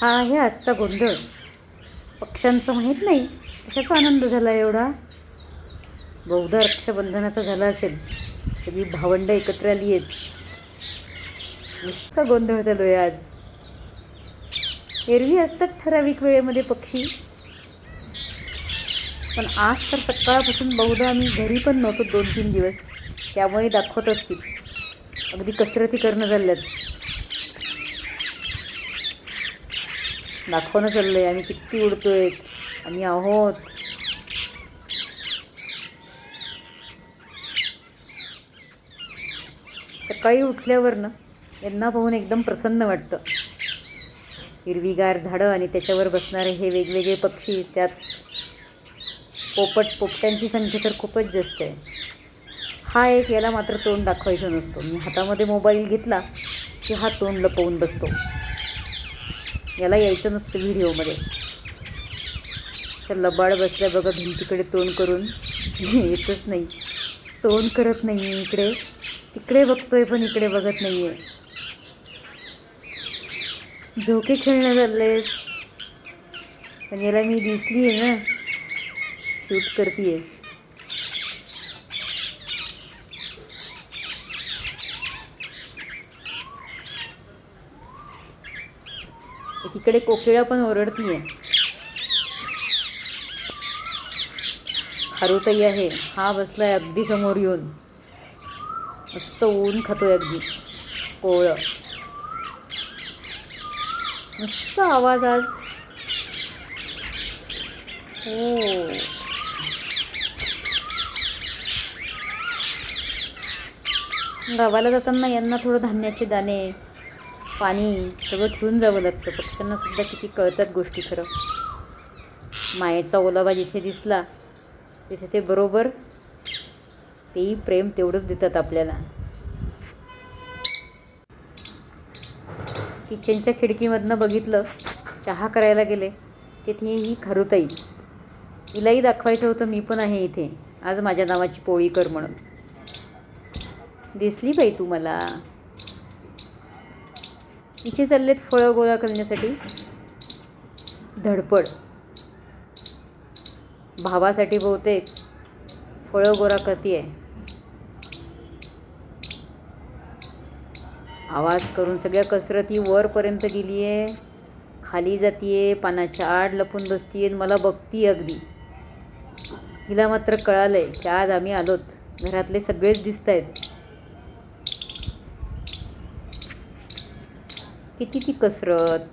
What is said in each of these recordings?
हा आहे आजचा गोंधळ. पक्ष्यांचं माहीत नाही कशाचा आनंद झाला एवढा? बहुधा रक्षाबंधनाचा झाला असेल सगळी भावंडं एकत्र आली आहेत. नुसता गोंधळ चालू आहे आज. एरवी असतात ठराविक वेळेमध्ये पक्षी. पण आज तर सकाळपासून बहुधा आम्ही घरी पण नव्हतो दोन तीन दिवस. त्यामुळे दाखवत असतील. अगदी कसरती करणं झाल्यात. दाखवणं चाललं आहे आम्ही किती उडतोय. आम्ही आहोत. सकाळी उठल्यावर ना यांना पाहून एकदम प्रसन्न वाटतं. हिरवीगार झाडं आणि त्याच्यावर बसणारे हे वेगवेगळे पक्षी त्यात पोपट पोपट्यांची संख्या तर खूपच जास्त आहे. हा एक याला मात्र तोंड दाखवायचं नसतो. मी हातामध्ये मोबाईल घेतला की हा तोंड लपवून बसतो. याला यायचं नसतं व्हिडिओमध्ये. तर लबाड बसल्या बघा भिंतीकडे तोंड करून. येतच नाही. तोंड करत नाही आहे इकडे. तिकडे बघतोय पण इकडे बघत नाही आहे झोके खेळणं चालले पण याला मी दिसली आहे ना. शूट करते आहे तिकडे कोकिळा पण ओरडतीये. खारुताई आहे. हा बसलाय अगदी समोर येऊन. मस्त ऊन खातोय अगदी. कोवळं. मस्त आवाज आज. हो. गावाला जाताना यांना थोडं धान्याचे दाणे पाणी सगळं ठेवून जावं लागतं. पक्ष्यांना सुद्धा किती कळतात गोष्टी खरं. मायेचा ओलावा जिथे दिसला तिथे ते बरोबर तेही प्रेम तेवढंच देतात आपल्याला. किचनच्या खिडकीमधनं बघितलं चहा करायला गेले तिथे ही खरुताई. तिलाही दाखवायचं होतं मी पण आहे इथे. आज माझ्या नावाची पोळी कर म्हणून. दिसली बाई तू मला. इथे चाललेत फळं गोळा करण्यासाठी. धडपड. भावासाठी बहुतेक फळं गोळा करते आहे आवाज करून सगळ्या कसरती वरपर्यंत गेली आहे खाली जातीये पानाच्या आड लपून बसतीये मला बघती अगदी. हिला मात्र कळालं आहे की आज आम्ही आलोत. घरातले सगळेच दिसत आहेत किती ती कसरत?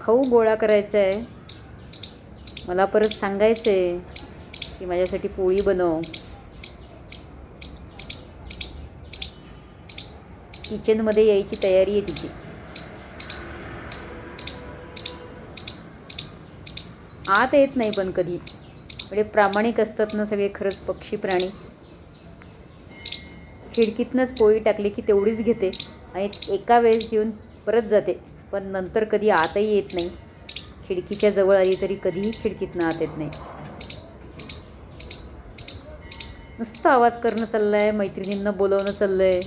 खाऊ गोळा करायचा आहे मला परत सांगायचं आहे की माझ्यासाठी पोळी बनव. किचनमध्ये यायची तयारी आहे तिची. आत येत नाही पण कधी. म्हणजे प्रामाणिक असतात ना सगळे खरंच पक्षी प्राणी. खिडकीतनंच पोळी टाकली की तेवढीच घेते आणि एका वेळेस येऊन परत जाते. पण नंतर कधी आतही येत नाही. खिडकीच्या जवळ आली तरी कधीही खिडकीतनं आत येत नाही. नुसतं आवाज करणं चाललं आहे मैत्रिणींना बोलवणं चाललं आहे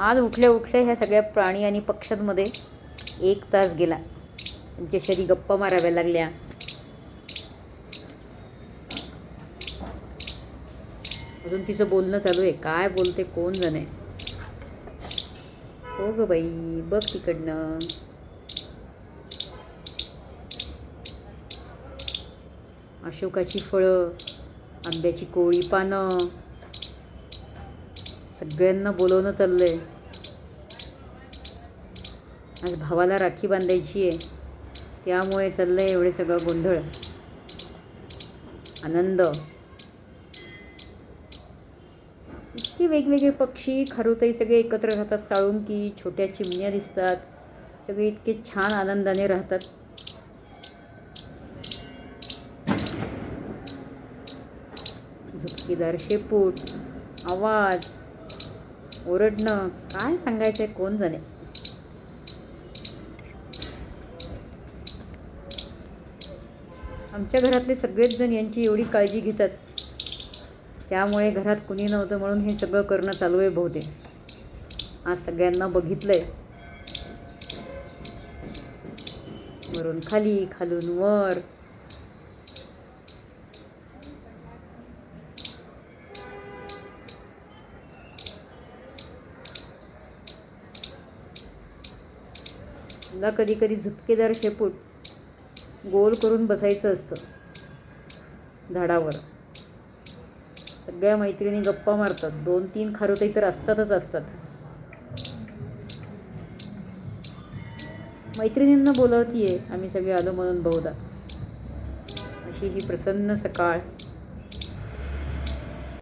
आज उठल्या उठल्या ह्या सगळ्या प्राणी आणि पक्ष्यांमध्ये एक तास गेला. त्यांच्याशी गप्पा माराव्या लागल्या. अजून तिचं बोलणं चालू आहे. काय बोलते कोण जाणे? हो ग बाई बघ तिकडनं. अशोकाची फळं आंब्याची कोळी पानं. सगळ्यांना बोलवणं चाललंय. आज भावाला राखी बांधायची आहे. त्यामुळे चाललं आहे एवढे सगळं गोंधळ. आनंद. इतके वेगवेगळे पक्षी खरुताई सगळे एकत्र राहतात साळुंकी छोट्या चिमण्या दिसतात. सगळे इतके छान आनंदाने राहतात. झुपकीदार शेपूट आवाज ओरडणं काय सांगायचं आहे कोण जाणे? आमच्या घरातले सगळेच जण यांची एवढी काळजी घेतात. त्यामुळे घरात कुणी नव्हतं म्हणून हे सगळं करणं चालू आहे बहुतेक. आज सगळ्यांना बघितलं आहे वरून खाली खालून वर. मला कधी कधी झुपकेदार शेपूट. गोल करून बसायचं असतं. झाडावर. सगळ्या मैत्रिणी गप्पा मारतात. दोन तीन खारुताई तर असतातच असतात. मैत्रिणींना बोलावतीये. आम्ही सगळे आलो म्हणून बहुधा. अशी ही प्रसन्न सकाळ.